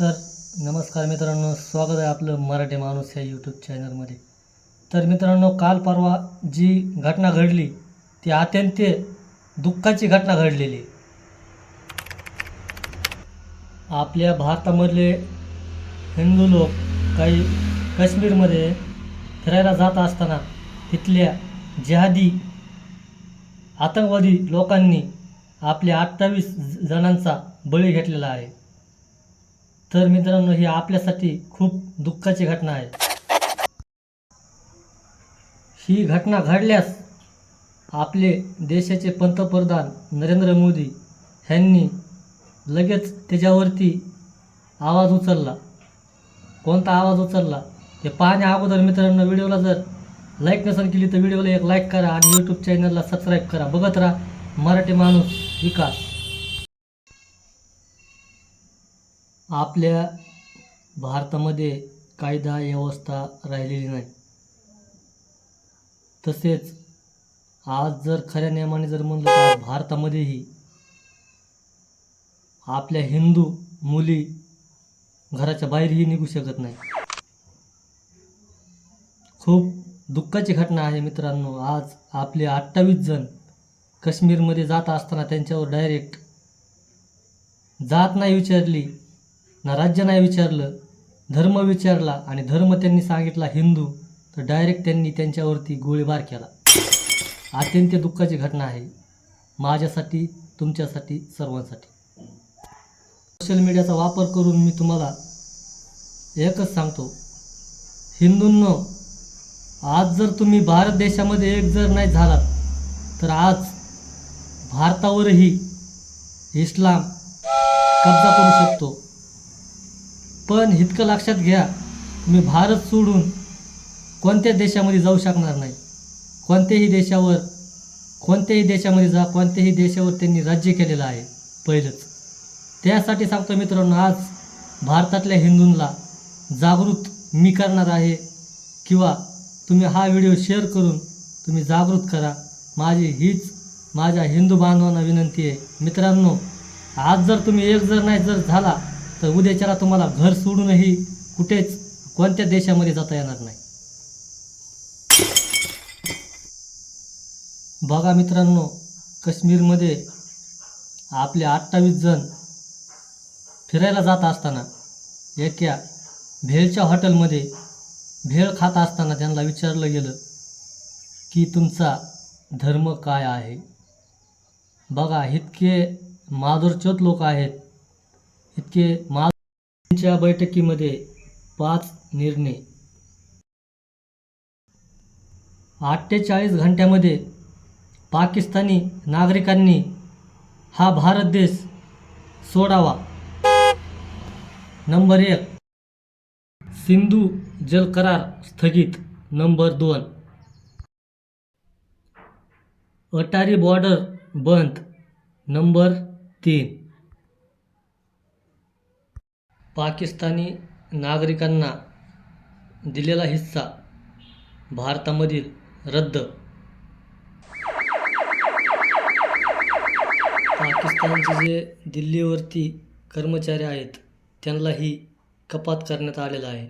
तर नमस्कार मित्रांनो स्वागत आहे आपलं मराठी माणूस या यूट्यूब चॅनलमध्ये तर मित्रांनो काल परवा जी घटना घडली ती अत्यंत दुःखाची घटना घडलेली. आपल्या भारतामधले हिंदू लोक काही काश्मीरमध्ये फिरायला जात असताना तिथल्या जिहादी आतंकवादी लोकांनी आपल्या अठ्ठावीस जणांचा बळी घेतलेला आहे. तर मित्रांनो ही आपल्यासाठी खूप दुःखाची घटना आहे. ही घटना घडल्यास आपले देशाचे पंतप्रधान नरेंद्र मोदी ह्यांनी लगेच त्याच्यावरती आवाज उचलला. कोणता आवाज उचलला? हे पाहण्या अगोदर मित्रांनो व्हिडिओला जर लाईक नसेल केली तर व्हिडिओला एक लाईक करा आणि यूट्यूब चॅनलला सबस्क्राईब करा. बघत राहा मराठी माणूस विकास. आपल्या भारतामध्ये कायदा व्यवस्था राहिलेली नाही. तसेच आज जर खऱ्या नियमाने जर म्हणलं तर भारतामध्येही आपल्या हिंदू मुली घराच्या बाहेरही निघू शकत नाही. खूप दुःखाची घटना आहे मित्रांनो. आज आपले अठ्ठावीस जण काश्मीरमध्ये जात असताना त्यांच्यावर डायरेक्ट जात नाही विचारली. ना राज्य नाही विचारलं धर्म विचारला आणि धर्म त्यांनी सांगितला हिंदू तर डायरेक्ट त्यांनी त्यांच्यावरती गोळीबार केला. अत्यंत दुःखाची घटना आहे. माझ्यासाठी तुमच्यासाठी सर्वांसाठी. सोशल मीडियाचा वापर करून मी तुम्हाला एकच सांगतो. हिंदूंनो आज जर तुम्ही भारत देशामध्ये एक जर नाही झालात तर आज भारतावरही इस्लाम कब्जा करू शकतो. पण इतकं लक्षात घ्या तुम्ही भारत सोडून कोणत्याच देशामध्ये जाऊ शकणार नाही. कोणत्याही देशावर कोणत्याही देशामध्ये जा कोणत्याही देशावर त्यांनी राज्य केलेलं आहे पहिलंच. त्यासाठी सांगतो मित्रांनो आज भारतातल्या हिंदूंना जागृत मी करणार आहे किंवा तुम्ही हा व्हिडिओ शेअर करून तुम्ही जागृत करा. माझी हीच माझ्या हिंदू बांधवांना विनंती आहे. मित्रांनो आज जर तुम्ही एक जर नाही जर झाला तर उद्याच्याला तुम्हाला घर सोडूनही कुठेच कोणत्या देशामध्ये जाता येणार नाही. बघा मित्रांनो काश्मीरमध्ये आपले अठ्ठावीस जण फिरायला जात असताना एका भेळच्या हॉटेलमध्ये भेळ खात असताना त्यांना विचारलं गेलं की तुमचा धर्म काय आहे? बघा इतके माधुरचोत लोक आहेत. इतके मागच्या बैठकीमध्ये पाच निर्णय. अठ्ठेचाळीस घंट्यामध्ये पाकिस्तानी नागरिकांनी हा भारत देश सोडावा. नंबर एक सिंधू जल करार स्थगित. नंबर दोन अटारी बॉर्डर बंद. नंबर तीन पाकिस्तानी नागरिकांना दिलेला हिस्सा भारतामधील रद्द. पाकिस्तानचे जे दिल्लीवरती कर्मचारी आहेत त्यांनाही कपात करण्यात आलेला आहे.